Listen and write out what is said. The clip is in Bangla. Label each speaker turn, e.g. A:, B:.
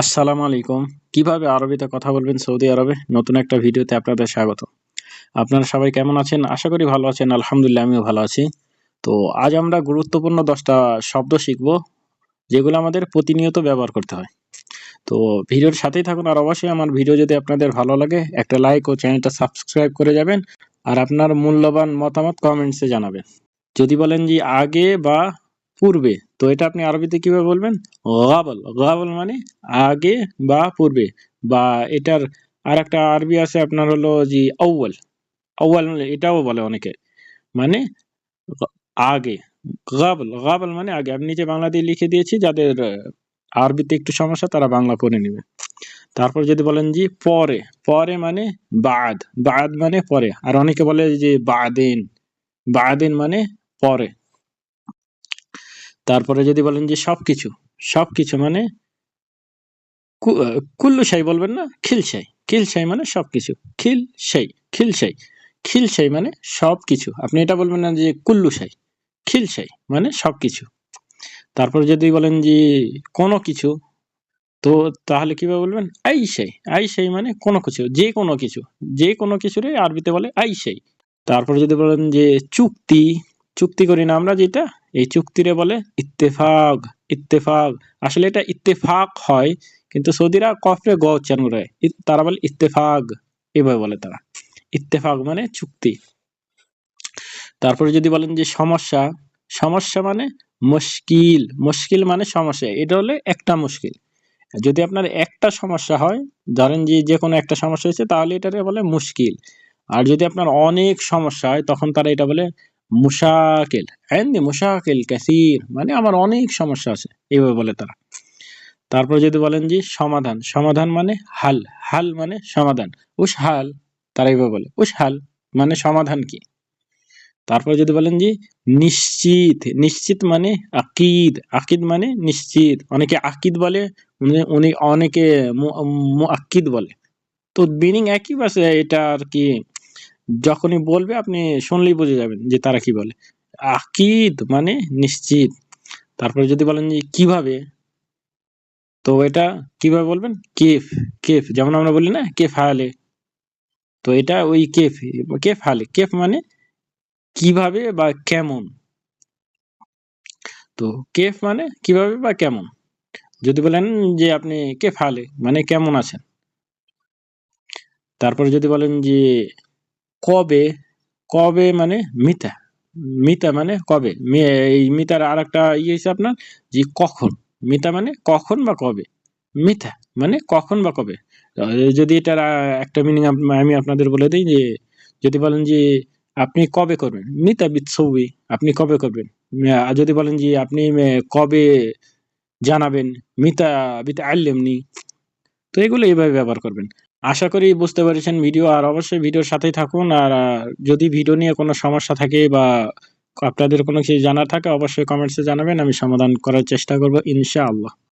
A: আসসালামু আলাইকুম। কীভাবে আরবিতে কথা বলবেন সৌদি আরবে? নতুন একটা ভিডিওতে আপনাদের স্বাগত। আপনারা সবাই কেমন আছেন? আশা করি ভালো আছেন। আলহামদুলিল্লাহ, আমিও ভালো আছি। তো আজ আমরা গুরুত্বপূর্ণ দশটা শব্দ শিখব, যেগুলো আমাদের প্রতিনিয়ত ব্যবহার করতে হয়। তো ভিডিওর সাথেই থাকুন, আর অবশ্যই আমার ভিডিও যদি আপনাদের ভালো লাগে, একটা লাইক ও চ্যানেলটা সাবস্ক্রাইব করে যাবেন, আর আপনার মূল্যবান মতামত কমেন্টসে জানাবেন। যদি বলেন যে আগে বা পূর্বে। তো এটা আপনি আরবিতে কীভাবে বলবেন? গাবল। গাবল মানে আগে বা পূর্বে। বা এটার আর একটা আরবি আছে, আপনার হলো জি আউ্বাল আউ্বাল এটাও বলে অনেকে। মানে আগে। গাবল। গাবল মানে আগে। আমি নিচে বাংলা দিয়ে লিখে দিয়েছি, যাদের আরবিতে একটু সমস্যা, তারা বাংলা পড়ে নেবে। তারপর যদি বলেন জি পরে। পরে মানে বাদ। বাদ মানে পরে। আর অনেকে বলে যে বাদেন। বাদেন মানে পরে। তারপরে যদি বলেন যে সব কিছু মানে কু- আহ, কুল্লু শাই বলবেন না খিলশাই খিলশাই মানে সবকিছু। খিল শাই খিলশাই খিলশাই মানে সব কিছু আপনি এটা বলবেন না যে কুল্লু শাই। খিলশাই মানে সব কিছু তারপর যদি বলেন যে কোনো কিছু তো তাহলে কীভাবে বলবেন? আইসাই আইসাই মানে কোনো কিছু যে কোনো কিছু। যে কোনো কিছুরে আরবিতে বলে আই আইসাই তারপর যদি বলেন যে চুক্তি চুক্তি করি না আমরা যেটা, এই চুক্তিরে বলে ইত্তেফাক ইত্তেফাক। আসলে এটা ইত্তেফাক হয়, কিন্তু সৌদিরা কফরে গ উচ্চারণ করে। তারা বলে ইত্তেফাক, এভাবে বলে তারা। ইত্তেফাক মানে চুক্তি। তারপরে যদি বলেন যে সমস্যা সমস্যা মানে মুশকিল। মুশকিল মানে সমস্যা, এটা হলে একটা মুশকিল। যদি আপনার একটা সমস্যা হয়, ধরেন যে যে কোনো একটা সমস্যা হয়েছে, তাহলে এটারে বলে মুশকিল। আর যদি আপনার অনেক সমস্যা হয়, তখন তারা এটা বলে মুশাকিল আইন্দি মুশাকিল, কাসির মানে আমার অনেক সমস্যা আছে, এইভাবে বলে তারা। তারপর যদি বলেন যে সমাধান সমাধান মানে হাল হাল মানে সমাধান। উস হাল, তারা এইভাবে বলে। উস হাল মানে সমাধান কি? তারপর যদি বলেন যে নিশ্চিত নিশ্চিত মানে আকিদ আকিদ মানে নিশ্চিত। অনেকে আকিদ বলে অনেকে আকিদ বলে। তো মিনিং একই বাস, এটা আর কি যখনই বলবে আপনি শুনলেই বুঝে যাবেন যে তারা কি বলে। আকিদ মানে নিশ্চিত। তারপরে যদি বলেন যে কীভাবে? তো এটা কীভাবে বলবেন? কেফ কেফ। যেমন আমরা বলি না, কেফ হালে। তো এটা ওই কেফ কেফ হালে। কেফ মানে কীভাবে বা কেমন? তো কেফ মানে কীভাবে বা কেমন? যদি বলেন যে আপনি কেফ হালে মানে কেমন আছেন? তারপরে যদি বলেন যে কবে কবে মানে মিতা মিতা মানে কবে? এই মিতার আর একটা ইয়ে হচ্ছে আপনার, যে কখন? মিতা মানে কখন বা কবে? মিথা মানে কখন বা কবে? যদি এটার একটা মিনিং আমি আপনাদের বলে দিই যে, যদি বলেন যে, আপনি কবে করবেন? মিতা বিৎসবি আপনি কবে করবেন? আর যদি বলেন যে, আপনি কবে জানাবেন? মিতা বিতা আল্লেমনি, তো এগুলো এইভাবে ব্যবহার করবেন। আশা করি বুঝতে পেরেছেন ভিডিও, আর অবশ্যই ভিডিওর সাথেই থাকুন, আর যদি ভিডিও নিয়ে কোনো সমস্যা থাকে বা আপনাদের কোনো কিছু জানার থাকে, অবশ্যই কমেন্টসে জানাবেন, আমি সমাধান করার চেষ্টা করব, ইনশাআল্লাহ।